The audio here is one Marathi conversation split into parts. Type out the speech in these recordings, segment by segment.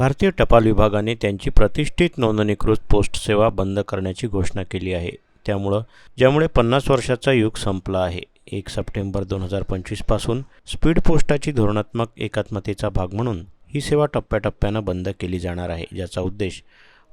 भारतीय टपाल विभागाने त्यांची प्रतिष्ठित नोंदणीकृत पोस्ट सेवा बंद करण्याची घोषणा केली आहे. त्यामुळं ज्यामुळे पन्नास वर्षाचा युग संपला आहे. एक सप्टेंबर दोन हजार पंचवीसपासून स्पीड पोस्टाची धोरणात्मक एकात्मतेचा भाग म्हणून ही सेवा टप्प्याटप्प्यानं बंद केली जाणार आहे ज्याचा उद्देश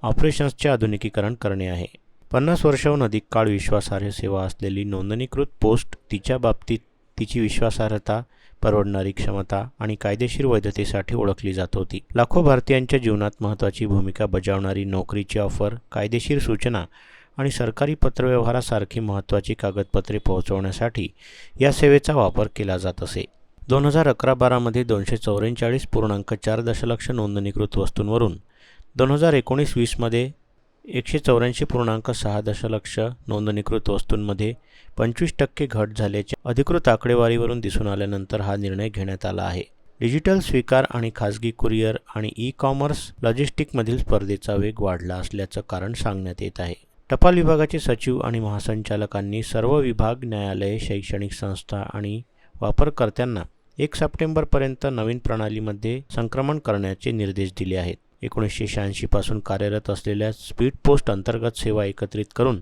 ऑपरेशन्सचे आधुनिकीकरण करणे आहे. पन्नास वर्षाहून अधिक काळ विश्वासार्ह सेवा असलेली नोंदणीकृत पोस्ट तिच्या बाबतीत तिची विश्वासार्हता परवडणारी क्षमता आणि कायदेशीर वैधतेसाठी ओळखली जात होती. लाखो भारतीयांच्या जीवनात महत्त्वाची भूमिका बजावणारी नोकरीची ऑफर कायदेशीर सूचना आणि सरकारी पत्रव्यवहारासारखी महत्त्वाची कागदपत्रे पोहोचवण्यासाठी या सेवेचा वापर केला जात असे. दोन हजार अकरा बारामध्ये दोनशे चौवेचाळीस पूर्णांक चार दशलक्ष नोंदणीकृत वस्तूंवरून दोन हजार एकोणीस वीसमध्ये एकशे चौऱ्याऐंशी पूर्णांक सहा दशलक्ष नोंदणीकृत वस्तूंमध्ये पंचवीस टक्के घट झाल्याचे अधिकृत आकडेवारीवरून दिसून आल्यानंतर हा निर्णय घेण्यात आला आहे. डिजिटल स्वीकार आणि खाजगी कुरिअर आणि ई कॉमर्स लॉजिस्टिकमधील स्पर्धेचा वेग वाढला असल्याचं कारण सांगण्यात येत आहे. टपाल विभागाचे सचिव आणि महासंचालकांनी सर्व विभाग न्यायालये शैक्षणिक संस्था आणि वापरकर्त्यांना एक सप्टेंबरपर्यंत नवीन प्रणालीमध्ये संक्रमण करण्याचे निर्देश दिले आहेत. एकोणीसशे शहाऐंशीपासून कार्यरत असलेल्या स्पीड पोस्ट अंतर्गत सेवा एकत्रित करून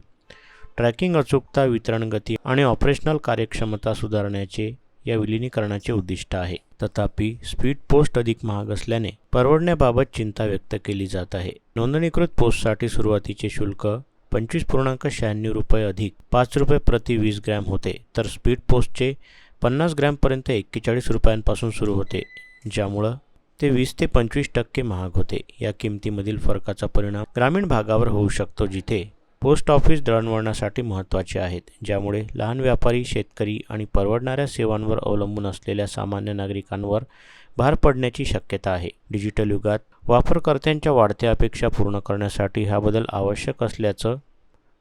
ट्रॅकिंग अचूकता वितरण गती आणि ऑपरेशनल कार्यक्षमता सुधारण्याचे या विलिनीकरणाचे उद्दिष्ट आहे. तथापि स्पीड पोस्ट अधिक महाग असल्याने परवडण्याबाबत चिंता व्यक्त केली जात आहे. नोंदणीकृत पोस्टसाठी सुरुवातीचे शुल्क पंचवीस पूर्णांक शहाण्णव रुपये अधिक पाच रुपये प्रति वीस ग्रॅम होते तर स्पीड पोस्टचे पन्नास ग्रॅमपर्यंत एक्केचाळीस रुपयांपासून सुरू होते ज्यामुळं ते वीस ते पंचवीस टक्के महाग होते. या किमतीमधील फरकाचा परिणाम ग्रामीण भागावर होऊ शकतो जिथे पोस्ट ऑफिस दळणवळणासाठी महत्त्वाचे आहेत ज्यामुळे लहान व्यापारी शेतकरी आणि परवडणाऱ्या सेवांवर अवलंबून असलेल्या सामान्य नागरिकांवर भार पडण्याची शक्यता आहे. डिजिटल युगात वापरकर्त्यांच्या वाढत्या अपेक्षा पूर्ण करण्यासाठी हा बदल आवश्यक असल्याचं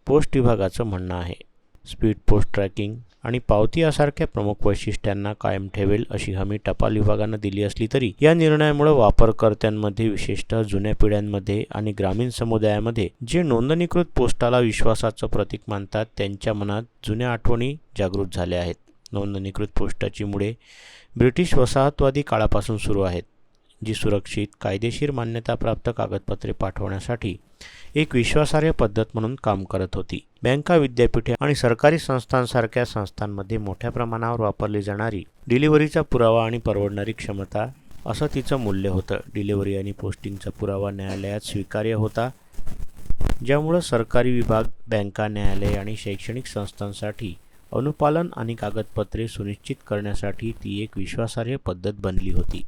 पोस्ट विभागाचं म्हणणं आहे. स्पीड पोस्ट ट्रॅकिंग आणि पावती यासारख्या प्रमुख वैशिष्ट्यांना कायम ठेवेल अशी हमी टपाल विभागानं दिली असली तरी या निर्णयामुळे वापरकर्त्यांमध्ये विशेषतः जुन्या पिढ्यांमध्ये आणि ग्रामीण समुदायामध्ये जे नोंदणीकृत पोस्टाला विश्वासाचं प्रतीक मानतात त्यांच्या मनात जुन्या आठवणी जागृत झाल्या आहेत. नोंदणीकृत पोस्टाची मुळे ब्रिटिश वसाहतवादी काळापासून सुरू आहेत जी सुरक्षित कायदेशीर मान्यताप्राप्त कागदपत्रे पाठवण्यासाठी एक विश्वासार्ह पद्धत म्हणून काम करत होती. बँका विद्यापीठे आणि सरकारी संस्थांसारख्या संस्थांमध्ये मोठ्या प्रमाणावर वापरली जाणारी डिलिव्हरीचा पुरावा आणि परवडणारी क्षमता असं तिचं मूल्य होतं. डिलिव्हरी आणि पोस्टिंगचा पुरावा न्यायालयात स्वीकार्य होता ज्यामुळं सरकारी विभाग बँका न्यायालय आणि शैक्षणिक संस्थांसाठी अनुपालन आणि कागदपत्रे सुनिश्चित करण्यासाठी ती एक विश्वासार्ह पद्धत बनली होती.